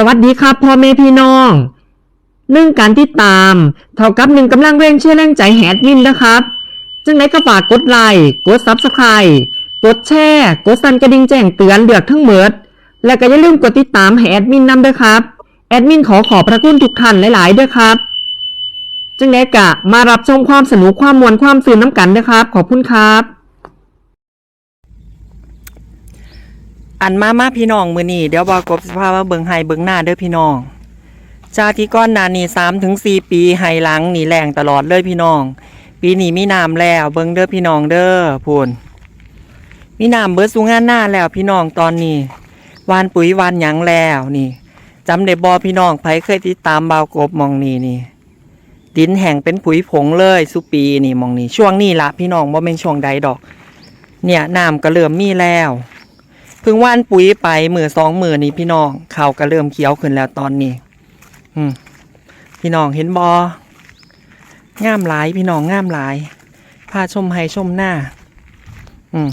สวัสดีครับพ่อแม่พี่น้องหนึ่งการติดตาม เท่ากับหนึ่งกำลังเร่งเชื่อแรงใจแฮดมินนะครับ จึงไหนก็ฝากกดไลค์กดซับสไครต์กดแชร์กดสั่นกระดิ่งแจ้งเตือนเลือกทั้งหมด และก็อย่าลืมกดติดตามให้แอดมินนำด้วยครับแอดมินขอขอบพระคุณทุกท่านหลายๆด้วยครับ จึงไหนกะมารับชมความสนุกความมวลความสื่นน้ำกันนะครับ ขอบคุณครับ อันมามาพี่น้องมือนี่เดี๋ยวบอกบสภาพว่าเบิงไห้เบิงหน้าเด้อพี่น้องจากที่ก้อนนานี่สามถึงสี่ปีไห้หลังนี่แรงตลอดเลยพี่น้อง ปีนี้มีน้ำแล้วเบิงเด้อพี่น้องเด้อพูนมีน้ำเบิดสูงงานหน้าแล้วพี่น้องตอนนี้วานปุ๋ยวานหยังแล้วนี่จำได้บอพี่น้องไผเคยติดตามเบาวกบมองนี่นี่ดินแห่งเป็นปุ๋ยผงเลยสุปีนี่มองนี่ช่วงนี้ละพี่น้องบ่เป็นช่วงใดดอก เนี่ยน้ำก็เริ่มมีแล้ว พิ่งว่านปุ๋ยไปมือสองมือนี่พี่น้องเขาวก็เริ่มเขียวขึ้นแล้วตอนนี้ อืมพี่น้องเห็นบองามหลายพี่น้องงามหลายพาชมให้ชมหน้า อืม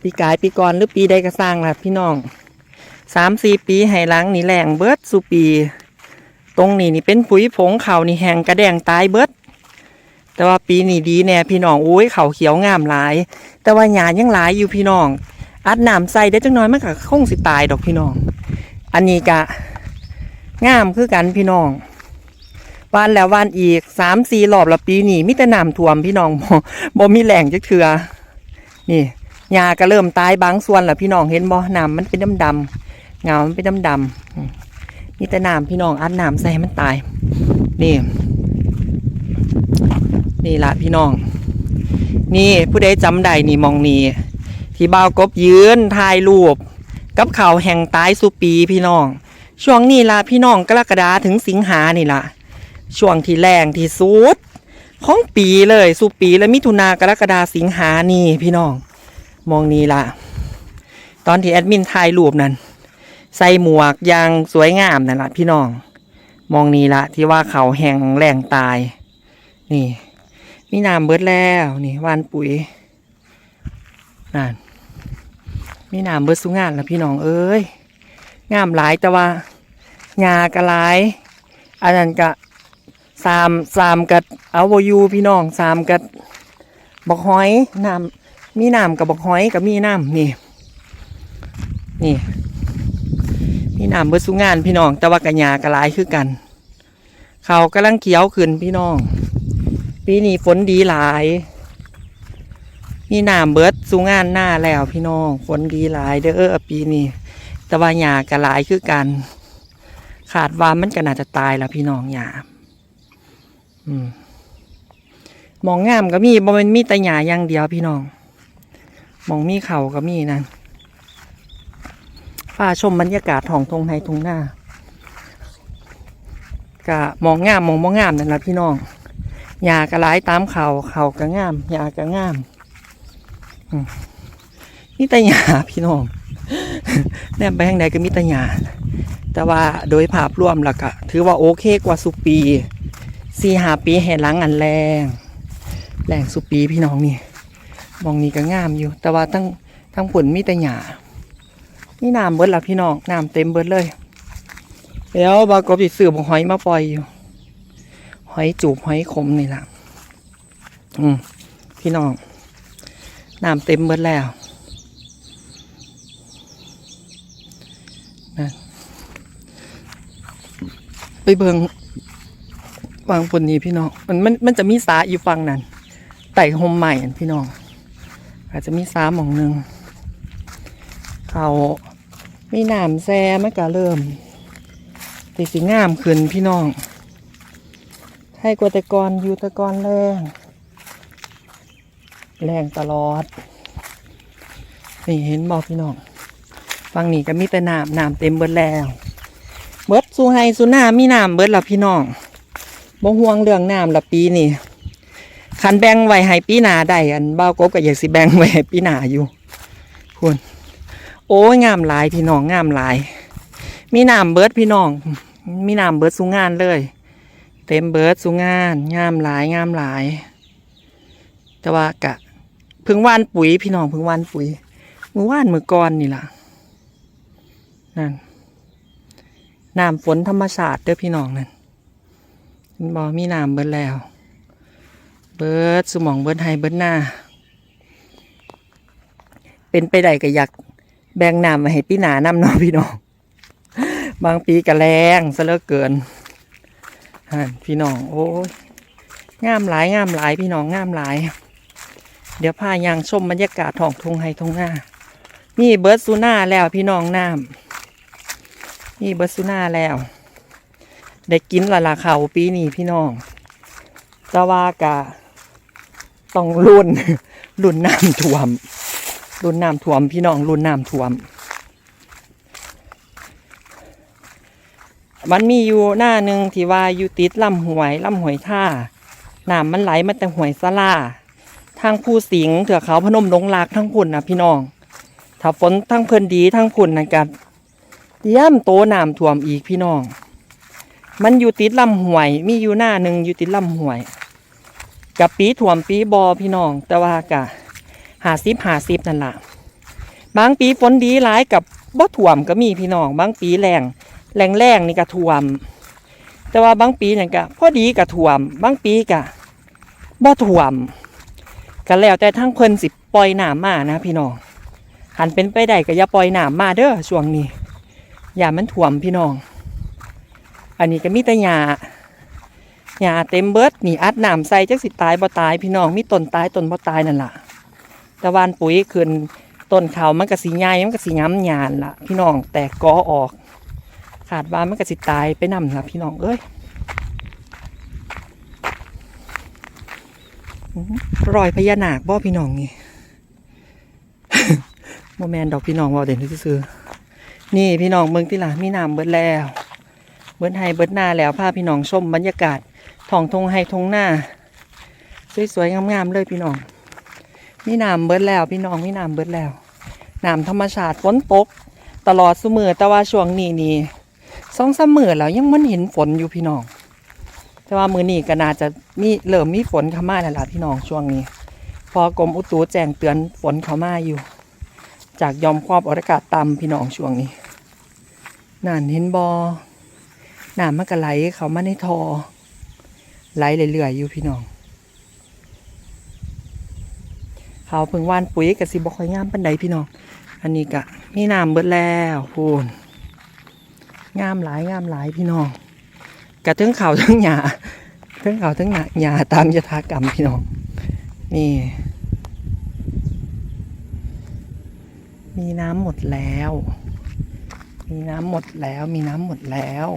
ปีกายปีก่อนหรือปีใดก็สร้างละพี่น้องสามสี่ปีให้หลังนี่แรงเบิดสุปี ตรงนี้นี่เป็นปุ๋ยผงเขานี่แหงกระแดงตายเบิดแต่ว่าปีนี้ดีแน่พี่น้องโอ้ยเขาเขียวงามหลายแต่ว่าหญ้ายังหลายอยู่พี่น้อง อัดน้ำใส่ได้จังน้อยมันก็คงสิตายดอกพี่น้อง อันนี้กะงามคือกันพี่น้องวานแล้ววานอีกสามสี่รอบละปีนี้มิแต่น้ำท่วมพี่น้องบ่บ่มีแหล่งจักเถือนี่หญ้าก็เริ่มตายบางส่วนแล้วพี่น้องเห็นบ่น้ำมันเป็นดำดำๆเงามันเป็นดำดำๆมมีแต่น้ำพี่น้องอัดน้ำใส่มันตาย นี่ นี่ละพี่น้อง นี่ผู้ใดจำได้นี่มองนี่ที่บ่าวกบยืนถ่ายรูป กับเขาวแห่งตายสุปีพี่น้อง ช่วงนี้ล่ะพี่น้องกรกฎาถึงสิงหานี่ล่ะ ช่วงที่แรงที่สุดของปีเลยสุปีและมิถุนากรกฎาสิงหานี่พี่น้อง มองนี่ล่ะ ตอนที่แอดมินถ่ายรูปนั้นใส่หมวกอยางสวยงามนั่นล่ะพี่น้อง มองนี่ละที่ว่าเขาแห่งแรงตาย นี่ มีน้ำเบิดแล้วนี่วานปุ๋ยนั่นมีน้ำเบิดสุงานแล้วพี่น้องเอ้ยงามหลายแต่ว่าหญ้ากะหลาย อันนั้นกะสามสามกัดเอาวอยูพี่น้องสามกัดบกหอยน้ำมีน้ำกับบกหอยกับมีน้ำนี่นี่มีน้ำเบิดสุงานพี่น้องแต่ว่ากะหญ้ากะหลายคือกัน เขากำลังเขียวขึ้นพี่น้อง ปีนี้ฝนดีหลาย มีน้ำเบิดสูงงานหน้าแล้วพี่น้อง ฝนดีหลายเด้อปีนี้แต่ว่าหญ้าก็หลายคือกัน ขาดว่ามันก็น่าจะตายแล้วพี่น้องหญ้าอืมมองงามก็มีบ่แมันมีแต่หญ้าอย่างเดียวพี่น้อง มองมีเข่าก็มีนั่นฟ้าชมบรรยากาศทองทงไฮทงหน้ากะมองงามมองบ่งามนั่นแหละพี่น้อง หญ้าก็หลาตามเขาเขาก็งามหญ้าก็งามอืมมีแต่หญ้าพี่น้องแนมไปทางใดก็มีแต่หญ้าแต่ว่าโดยภาพรวมล้วก็ถือว่าโอเคกว่าสุปีสี่หาปีเห็นหลังอันแรงแรงสุปีพี่น้องนี่มองนี่ก็งามอยู่ แต่ว่าทั้งทั้งผลมีแต่หญ้านี่น้ำเบิดละพี่น้องน้ำเต็มเบิดเลย แล้วบากบสิซื้อบหอยมาปล่อยอยู่ หอยจูบหอยขมนี่แหละอืมพี่น้องน้ำเต็มเบิดแล้วนะไปเบิงวางบนนี้พี่น้องมันมันมันจะมีสาอยู่ฝั่งนั้นไต่โฮมใหม่พี่น้อง อาจจะมีสาหมองหนึ่งเขามีน้ำแซ่มันก็เริ่มตีสีงามขึ้นพี่น้อง ให้กว่าแต่ก่อนอยู่แต่ก่อนแรงแรงตลอด นี่เห็นบอกพี่น้องฟังนี่ก็มีแต่น้ำน้ำเต็มเบิดแล้ว เบิดสูไฮสูหน้ามีน้ำเบิดละพี่น้องบ่ห่วงเรื่องน้ำละปีนี่คันแบ่งไว้ให้ปีหน้าได้อันเบ้ากบก็อยากสิแบ่งไว้ให้ปีหน้าอยู่คุณโอ้ยงามหลายพี่น้องงามหลาย มีน้ำเบิดพี่น้อง มีน้ำเบิดสูงงานเลย เต็มเบิร์ดสุงานงามหลายงามหลาย แต่ว่ากะพึ่งว่านปุ๋ยพี่น้องพึ่งว่านปุ๋ยมือว่านมือก่อนนี่ล่ะนั่นน้ำฝนธรรมชาติเด้อพี่น้องนั่นบ่มีน้ำเบิร์ดแล้ว เบิร์ดสมองเบิร์ดไฮเบิร์ดหน้า เป็นไปได้ก็อยากแบ่งน้ำมาให้พี่หนาน้ำเนาะพี่น้อง บางปีก็แรงซะเหลือเกิน หั่นพี่น้อง โอ้ยงามหลายงามหลายพี่น้องงามหลาย เดี๋ยวพายางชมบรรยากาศท้องทงไฮทงหน้ามีเบิร์ดซูน่าแล้วพี่น้องน้ำมีเบิร์ดซูน่าแล้วได้กินละละเขาปีนี้พี่น้องแตะว่ากะต้องรุ่นรุ่นน้ำท่วมรุ่นน้ำท่วมพี่น้องรุ่นน้ำท่วม มันมีอยู่หน้าหนึ่งที่ว่าอยู่ติดลำหวยลำหวยท่าน้ำมันไหลมาแต่หวยสลาทางผู้สิงห์เถื่อเขาพนมดงลากทั้งพุ่นนะพี่น้อง ถ้าฝนทั้งเพิ่นดีทั้งพุ่นนะกันเตรียมโตน้ำท่วมอีกพี่น้อง มันอยู่ติดลำหวย มีอยู่หน้าหนึ่งอยู่ติดลำหวยกับปีถ่วมปีบอพี่น้อง แต่ว่ากะหาซิบหาซิบนั่นละบางปีฝนดีหลายกับบ่ถ่วมก็มีพี่น้อง บางปีแรง แรงแรงๆนี่ก็ถ่วม แต่ว่าบางปีนี่ก็พอดีก็ถ่วม บางปีก็บ่ถ่วมก็แล้วแต่ทั้งเพิ่นสิปล่อยน้ำมานะพี่น้องหันเป็นไปได้ก็อย่าปล่อยน้ำมาเด้อช่วงนี้อย่ามันถ่วมพี่น้อง อันนี้ก็มีแต่หญ้าหญ้าเต็มเบิดนี่อัดน้ำใส่จักสิตายบ่ตายพี่น้องมีต้นตายต้นบ่ตายนั่นล่ะแต่วานปุ๋ยขึ้นต้นเขามันก็สิใหญ่มันก็สิย้ำหยานล่ะ พี่น้องแตกกอออก ขาดว่ามันก็สิตายไปนำล่ะพี่น้องเอ้ยรอยพญานาคบ่พี่น้องนี่โมแมนดอกพี่น้องว่าเด่นที่ซื้อนี่พี่น้องเมืองที่หล่ะมีน้ำเบิดแล้ว เบิดไฮเบิดหน้าแล้วพาพี่น้องชมบรรยากาศท้องทงไฮทงหน้า สวยๆงามๆเลยพี่น้อง มีน้ำเบิดแล้วพี่น้องมีน้ำเบิดแล้วน้ำธรรมชาติฝนตก ตลอดสมือแต่ว่าช่วงนี้นี่ สองสามมือแล้วยังมันเห็นฝนอยู่พี่น้อง แต่ว่ามือนี้ก็น่าจะมีเริ่มมีฝนเข้ามาแล้วล่ะพี่น้องช่วงนี้ พอกรมอุตุแจ้งเตือนฝนเข้ามาอยู่ จากยอมความอากาศต่ำพี่น้องช่วงนี้นั่นเห็นบอน้ำมันก็ไหลเขามาในทอไหลเรื่อยๆอยู่พี่น้อง เขาเพิ่งว่านปุ๋ยกับสิบค่อยงามปันใดพี่น้อง อันนี้กะมีน้ำเบิดแล้วพูน งามหลายงามหลายพี่น้องกระทั้งเขาทั้งหญ้าทั้งเขาทั้งหญ้าหญ้าตามยถากรรมพี่น้อง นี่ มีน้ำหมดแล้ว มีน้ำหมดแล้ว มีน้ำหมดแล้ว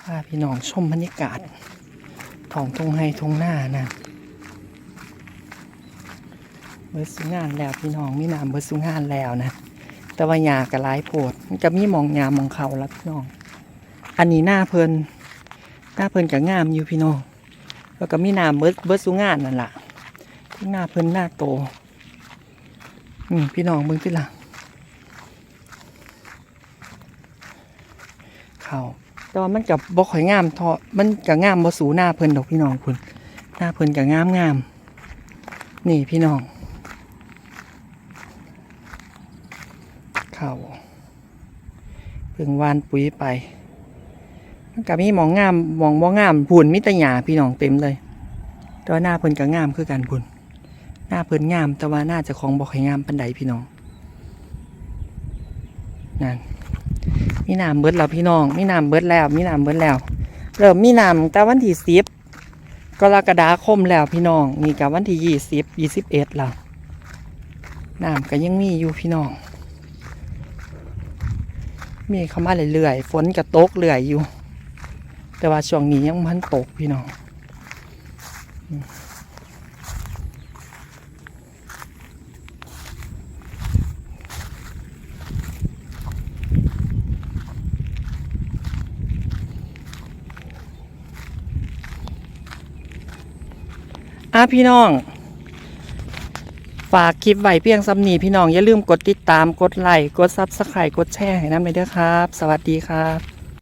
พาพี่น้องชมบรรยากาศท้องทงไฮทงหน้านะ เบิร์สุงานแล้วพี่น้องมีน้ำเบิร์สุงานแล้วนะ แต่ว่าหยากระไรโพดมันจะมีมองหยามองเขาแล้วพี่น้อง อันนี้หน้าเพลินหน้าเพลินกับงามอยู่พี่น้อง แล้วก็มีน้ำเบิร์เบิร์สุงานนั่นแหละที่หน้าเพลินหน้าโตอืมพี่น้องเบิ่งสิล่ะเขาแต่ว่ามันกับบ่ข่อยงามทอมันกับงามบ่สูหน้าเพลินดอกพี่น้องคุณ หน้าเพลินกับงามงามนี่พี่น้อง เขาเพิ่งวานปุ๋ยไปมันกับมีมองงามมองบ่งามพุ่นมิตรหยาพี่น้องเต็มเลยแต่ว่าหน้าเพิ่นกับงามคือกันพุ่นหน้าเพิ่นงาม แต่ว่าหน้าจะของบ่ค่อยงามปานใดพี่น้องนั่นมีน้ำเบิดแล้วพี่น้องมีน้ำเบิดแล้วมีน้ำเบิดแล้ว เริ่มมีน้ำแต่วันที่สิบกรกฎาคมแล้วพี่น้องนี่กับวันที่ยี่สิบยี่สิบเอ็ดแล้วน้ำก็ยังมีอยู่พี่น้อง มีเข้ามาเรื่อยๆฝนก็ตกเรื่อยอยู่ แต่ว่าช่วงนี้ยังมันตกพี่น้องอะพี่น้อง ฝากคลิปไว้เพียงซ้ำนีพี่น้อง อย่าลืมกดติดตามกดไลค์กดซับสไครต์กดแชร์ให้น้ำไปด้วยครับ สวัสดีครับ